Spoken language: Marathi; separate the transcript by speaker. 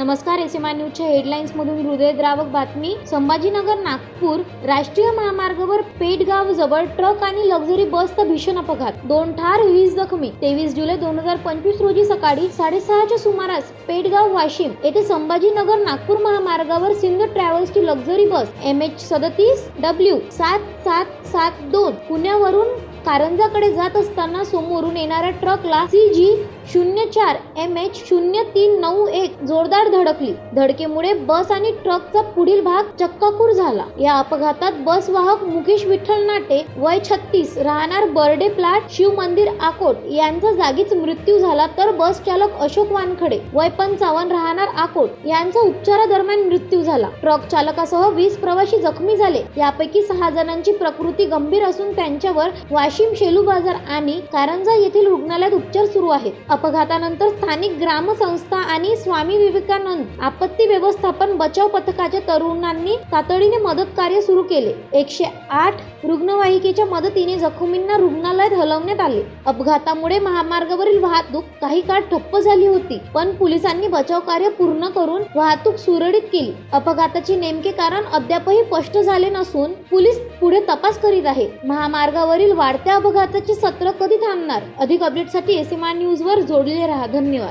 Speaker 1: नमस्कार एसीमा न्यूजच्या हेडलाईन्समधून हृदयद्रावक बातमी. संभाजीनगर नागपूर राष्ट्रीय महामार्गावर पेटगाव जवळ ट्रक आणि लक्झरी बसचा भीषण अपघात. दोन ठार वीस जखमी. तेवीस जुलै दोन हजार पंचवीस रोजी सकाळी साडेसहाच्या सुमारास पेटगाव वाशिम येथे संभाजीनगर नागपूर महामार्गावर सिंध ट्रॅव्हल्सची लक्झरी बस एम एच सदतीस डब्ल्यू सात सात सात दोन पुण्यावरून कारंजाकडे जात असताना समोरून येणाऱ्या ट्रकला सी जी शून्य चार एम एच शून्य तीन नऊ एक जोरदार धडकली. धडकेमुळे बस आणि ट्रकचा पुढील भाग चक्काकूर झाला. या अपघातात बस वाहक मुकेश विठ्ठल नाटे वय छत्तीस राहणार बर्डे प्लाट शिव मंदिर आकोट यांचा जागीच मृत्यू झाला तर बस चालक अशोक वानखडे वय पंचावन्न राहणार आकोट यांचा उपचारादरम्यान मृत्यू झाला. ट्रक चालकासह वीस प्रवासी जखमी झाले. यापैकी सहा जणांची प्रकृती गंभीर असून त्यांच्यावर वाशिम शेलू बाजार आणि कारंजा येथील रुग्णालयात उपचार सुरू आहेत. अपघातानंतर स्थानिक ग्रामसंस्था आणि स्वामी विवेकानंद आपत्ती व्यवस्थापन बचाव पथकाच्या तरुणांनी तातडीने मदत कार्य सुरू केले. एकशे आठ रुग्णवाहिकेच्या मदतीने जखमींना रुग्णालयात हलवण्यात आले. अपघातामुळे महामार्गावरील वाहतूक काही काळ ठप्प झाली होती पण पोलिसांनी बचाव कार्य पूर्ण करून वाहतूक सुरळीत केली. अपघाताचे नेमके कारण अद्यापही स्पष्ट झाले नसून पोलीस पुढे तपास करीत आहे महामार्गावरील वाढत्या अपघाताचे सत्र कधी थांबणार? अधिक अपडेटसाठी एसीमा न्यूजवर जोडले राहा. धन्यवाद.